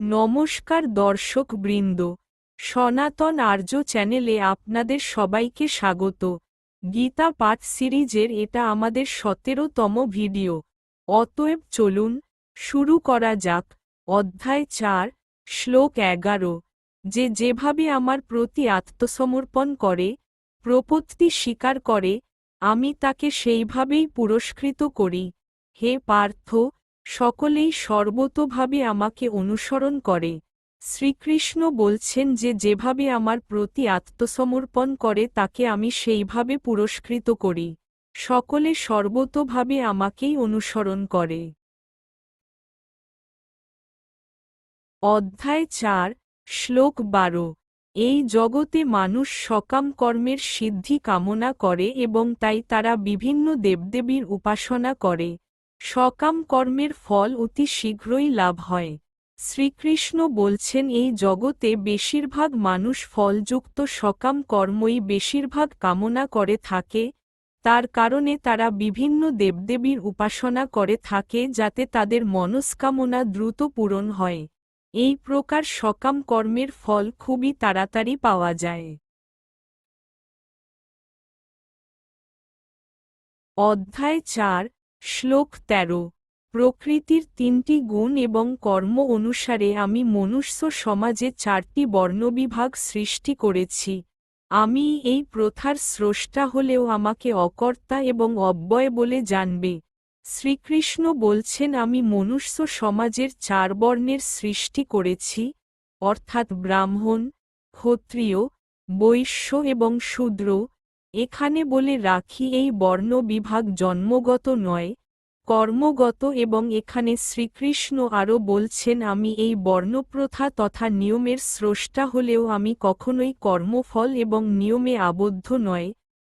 নমস্কার দর্শক বৃন্দ, সনাতন আর্য চ্যানেলে আপনাদের সবাইকে স্বাগত। গীতা পাঠ সিরিজের এটা আমাদের সতেরোতম ভিডিও। অতএব চলুন, শুরু করা যাক। অধ্যায় চার, শ্লোক এগারো। যে যেভাবে আমার প্রতি আত্মসমর্পণ করে, প্রপত্তি স্বীকার করে, আমি তাকে সেইভাবেই পুরস্কৃত করি। হে পার্থ সকলেই সর্বতোভাবে আমাকে অনুসরণ করে। শ্রীকৃষ্ণ বলছেন যে, যেভাবে আমার প্রতি আত্মসমর্পণ করে, তাকে আমি সেইভাবে পুরস্কৃত করি। সকলে সর্বতোভাবে আমাকেই অনুসরণ করে। অধ্যায় চার, শ্লোক বারো। এই জগতে মানুষ সকাম কর্মের সিদ্ধি কামনা করে এবং তাই তারা বিভিন্ন দেবদেবীর উপাসনা করে। সকাম কর্মের ফল অতি শীঘ্রই লাভ হয়। শ্রীকৃষ্ণ বলছেন, এই জগতে বেশিরভাগ মানুষ ফলযুক্ত সকাম কর্মই বেশিরভাগ কামনা করে থাকে। তার কারণে তারা বিভিন্ন দেবদেবীর উপাসনা করে থাকে, যাতে তাদের মনস্কামনা দ্রুত পূরণ হয়। এই প্রকার সকাম কর্মের ফল খুবই তাড়াতাড়ি পাওয়া যায়। অধ্যায় চার শ্লোক তেরো, প্রকৃতির তিনটি গুণ এবং কর্ম অনুসারে আমি মনুষ্য সমাজে চারটি বর্ণবিভাগ সৃষ্টি করেছি। আমি এই প্রথার স্রষ্টা হলেও আমাকে অকর্তা এবং অব্যয় বলে জানবে। শ্রীকৃষ্ণ বলছেন, আমি মনুষ্য সমাজের চার বর্ণের সৃষ্টি করেছি, অর্থাৎ ব্রাহ্মণ, ক্ষত্রিয়, বৈশ্য এবং শূদ্র এখানে বলে রাখি, এই বর্ণ বিভাগ জন্মগত নয়, কর্মগত এবং এখানে শ্রীকৃষ্ণ আরও বলছেন, আমি এই বর্ণপ্রথা তথা নিয়মের স্রষ্টা হলেও আমি কখনোই কর্মফল এবং নিয়মে আবদ্ধ নয়,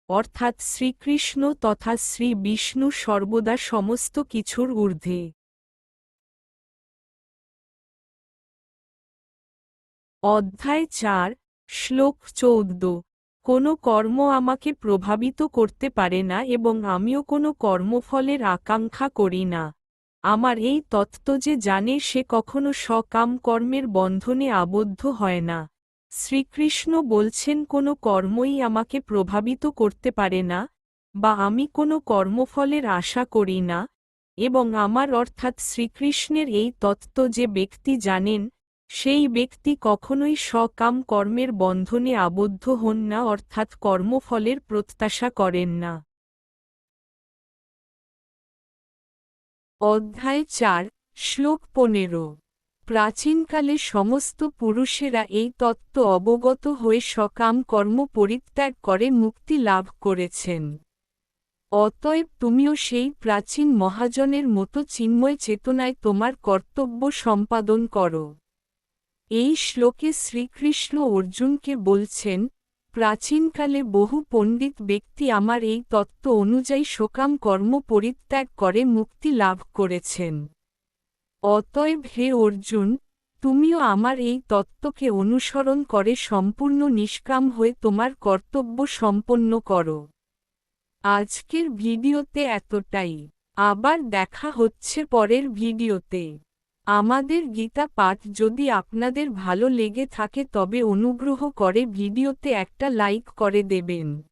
অর্থাৎ শ্রীকৃষ্ণ তথা শ্রী বিষ্ণু সর্বদা সমস্ত কিছুর ঊর্ধ্বে। অধ্যায় চার, শ্লোক চৌদ্দ। কোনো কর্ম আমাকে প্রভাবিত করতে পারে না এবং আমিও কোনো কর্মফলের আকাঙ্ক্ষা করি না। আমার এই তত্ত্ব যে জানে সে কখনো সকাম কর্মের বন্ধনে আবদ্ধ হয় না। শ্রীকৃষ্ণ বলছেন কোনো কর্মই আমাকে প্রভাবিত করতে পারে না বা আমি কোনো কর্মফলের আশা করি না এবং আমার অর্থাৎ শ্রীকৃষ্ণের এই তত্ত্ব যে ব্যক্তি জানেন সেই ব্যক্তি কখনোই সকাম কর্মের বন্ধনে আবদ্ধ হন না, অর্থাৎ কর্মফলের প্রত্যাশা করেন না। অধ্যায় চার, শ্লোক পনেরো। প্রাচীনকালে সমস্ত পুরুষেরা এই তত্ত্ব অবগত হয়ে সকাম কর্ম পরিত্যাগ করে মুক্তি লাভ করেছেন। অতএব তুমিও সেই প্রাচীন মহাজনের মতো চিন্ময় চেতনায় তোমার কর্তব্য সম্পাদন করো। এই শ্লোকে শ্রীকৃষ্ণ অর্জুনকে বলছেন, প্রাচীনকালে বহু পণ্ডিত ব্যক্তি আমার এই তত্ত্ব অনুযায়ী শোকাম কর্ম পরিত্যাগ করে মুক্তি লাভ করেছেন। অতএব হে অর্জুন, তুমিও আমার এই তত্ত্বকে অনুসরণ করে সম্পূর্ণ নিষ্কাম হয়ে তোমার কর্তব্য সম্পন্ন করো। আজকের ভিডিওতে এতটাই। আবার দেখা হচ্ছে পরের ভিডিওতে। আমাদের গীতা পাঠ যদি আপনাদের ভালো লেগে থাকে তবে অনুগ্রহ করে ভিডিওতে একটা লাইক করে দেবেন।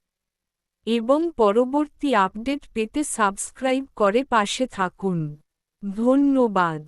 এবং পরবর্তী আপডেট পেতে সাবস্ক্রাইব করে পাশে থাকুন। ধন্যবাদ।